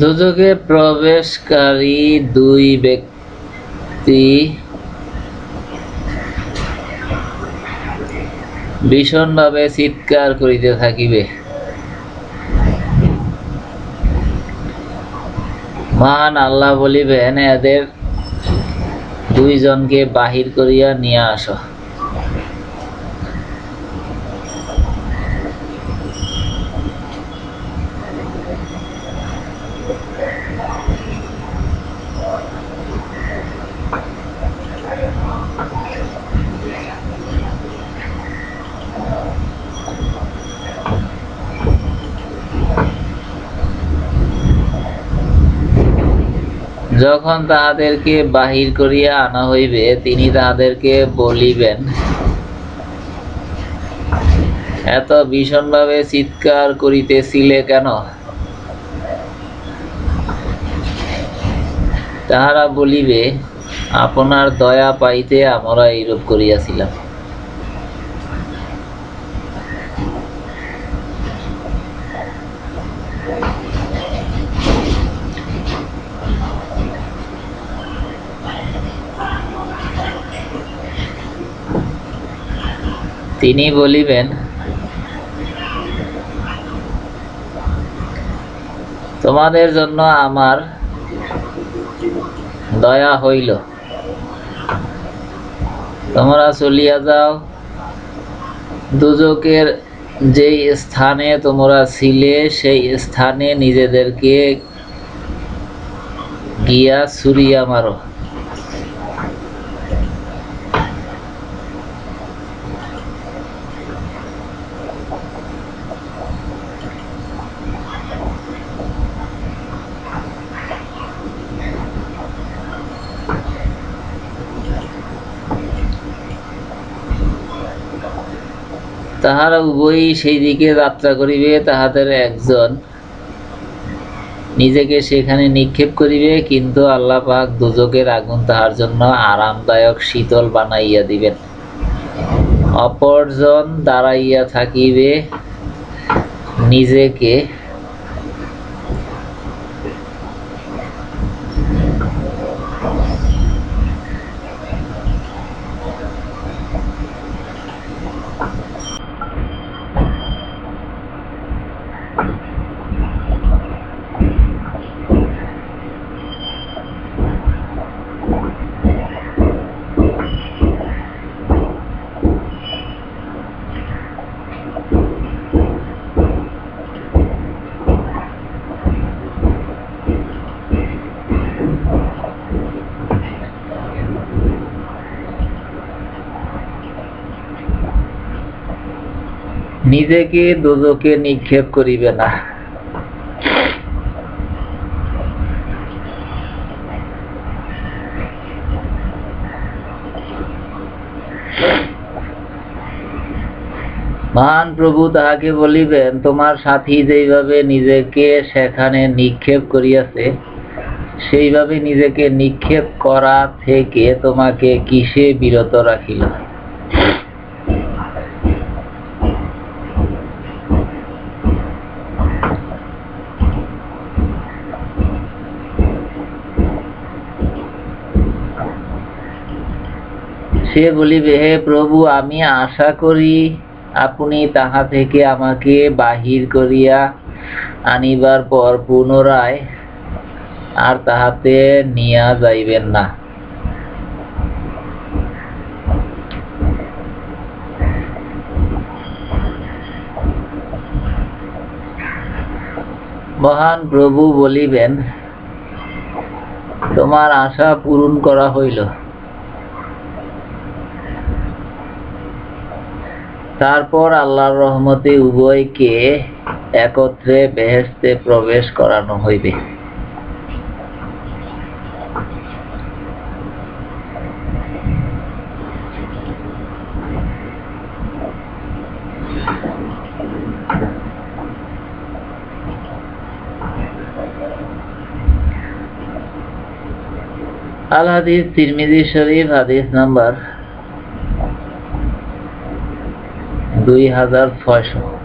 দুযোগে প্রবেশকারী দুই ব্যক্তি ভীষণভাবে চিৎকার করিতে থাকিবে। মহান আল্লাহ বলিবেন, এদের দুইজনকে বাহির করিয়া নিয়ে আসো। যখন তাহাদেরকে বাহির করিয়া আনা হইবে তিনি তাহাদেরকে বলিবেন এত ভীষণভাবে চিৎকার করিতেছিলে কেন? তাহারা বলিবে আপনার দয়া পাইতে আমরা এইরূপ করিয়াছিলাম। তিনি বলিবেন তোমাদের জন্য আমার দয়া হইল। তোমরা চলিয়া যাও। দুজকের যেই স্থানে তোমরা ছিলে, সেই স্থানে নিজেদেরকে গিয়া ছুরিয়া মারো। তাহারা উভয়ই সেই দিকে যাত্রা করিবে, তাহাদের একজন। নিজেকে সেখানে নিক্ষেপ করিবে, কিন্তু আল্লাহ পাক দুজকের আগুন তাহার জন্য আরামদায়ক শীতল বানাইয়া দিবেন। অপরজন দাঁড়াইয়া থাকিবে নিজেকে নিজেকে দুজকে নিক্ষেপ করিবে না। মহান প্রভু তাহাকে বলিবেন, তোমার সাথী যেইভাবে নিজেকে সেখানে নিক্ষেপ করিয়াছে, সেইভাবে নিজেকে নিক্ষেপ করা থেকে তোমাকে কিসে বিরত রাখিল? সে বলিবে, হে প্রভু, আমি আশা করি আপনি তাহা থেকে আমাকে বাহির করিয়া আনিবার পর পুনরায় আর তাহাতে নিয়া যাইবেন না। মহান প্রভু বলিবেন, তোমার আশা পূরণ করা হইল। তারপর আল্লাহর রহমতে উভয়কে একত্রে বেহেস্তে প্রবেশ করানো হইবে। আল হাদিস, তিরমিজি শরীফ, হাদিস নাম্বার দুই হাজার ছয়শো।